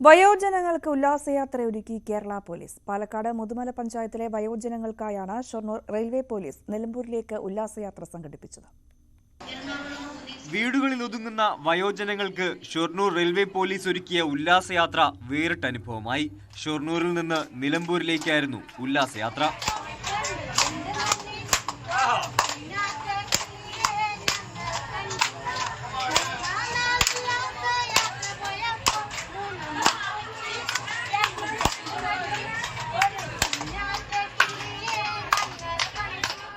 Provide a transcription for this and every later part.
വയോജനങ്ങൾക്ക് ഉല്ലാസയാത്ര ഒരുക്കി കേരള പോലീസ്. പാലക്കാട് മുതുമല പഞ്ചായത്തിലെ വയോജനങ്ങൾക്കായാണ് ഷൊർണൂർ റെയിൽവേ പോലീസ് നിലമ്പൂരിലേക്ക് ഉല്ലാസയാത്ര സംഘടിപ്പിച്ചത്. വീടുകളിൽ ഒതുങ്ങുന്ന വയോജനങ്ങൾക്ക് ഷൊർണൂർ റെയിൽവേ പോലീസ് ഒരുക്കിയ ഉല്ലാസയാത്ര വേറിട്ട അനുഭവമായി. ഷൊർണൂരിൽ നിന്ന് നിലമ്പൂരിലേക്കായിരുന്നു ഉല്ലാസയാത്ര.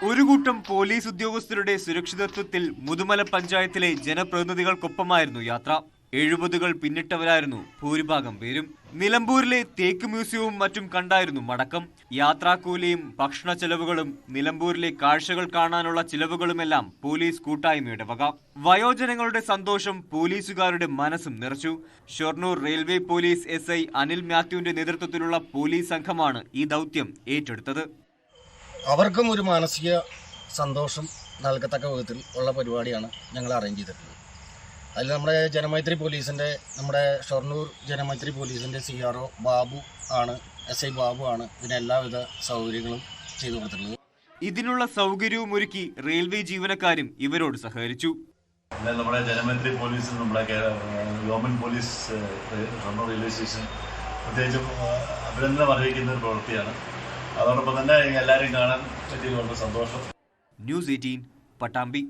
ഒരു കൂട്ടം പോലീസ് ഉദ്യോഗസ്ഥരുടെ സുരക്ഷിതത്വത്തിൽ മുതുമല പഞ്ചായത്തിലെ ജനപ്രതിനിധികൾക്കൊപ്പമായിരുന്നു യാത്ര. എഴുപതുകൾ പിന്നിട്ടവരായിരുന്നു ഭൂരിഭാഗം പേരും. നിലമ്പൂരിലെ തേക്ക് മ്യൂസിയവും മറ്റും കണ്ടായിരുന്നു മടക്കം. യാത്രാക്കൂലിയും ഭക്ഷണ ചെലവുകളും നിലമ്പൂരിലെ കാഴ്ചകൾ കാണാനുള്ള ചിലവുകളുമെല്ലാം പോലീസ് കൂട്ടായ്മയുടെ വക. വയോജനങ്ങളുടെ സന്തോഷം പോലീസുകാരുടെ മനസ്സും നിറച്ചു. Shoranur railway police S Anil മാത്യുവിന്റെ നേതൃത്വത്തിലുള്ള പോലീസ് സംഘമാണ് ഈ ദൗത്യം ഏറ്റെടുത്തത്. അവർക്കും ഒരു മാനസിക സന്തോഷം നൽകത്തക്ക വിധത്തിൽ ഉള്ള പരിപാടിയാണ് ഞങ്ങൾ അറേഞ്ച് ചെയ്തിട്ടുള്ളത്. അതിൽ നമ്മുടെ ജനമൈത്രി പോലീസിന്റെ നമ്മുടെ ഷൊർണൂർ ജനമൈത്രി പോലീസിന്റെ സി ആർ ഒ ബാബു ആണ് എസ് ഐ ബാബു ആണ് ഇതിന് എല്ലാവിധ സൗകര്യങ്ങളും ചെയ്തു കൊടുത്തിട്ടുള്ളത്. ഇതിനുള്ള സൗകര്യവും ഒരുക്കി റെയിൽവേ ജീവനക്കാരും ഇവരോട് സഹകരിച്ചു. നമ്മുടെ ജനമൈത്രി പോലീസ് നമ്മുടെ government police Shoranur railway station പ്രത്യേകിച്ചും അഭിനന്ദനം അറിയിക്കുന്ന ഒരു പ്രവൃത്തിയാണ്. അതോടൊപ്പം തന്നെ എല്ലാവരെയും കാണാൻ പറ്റിയത് വളരെ സന്തോഷം. News eighteen Pattambi.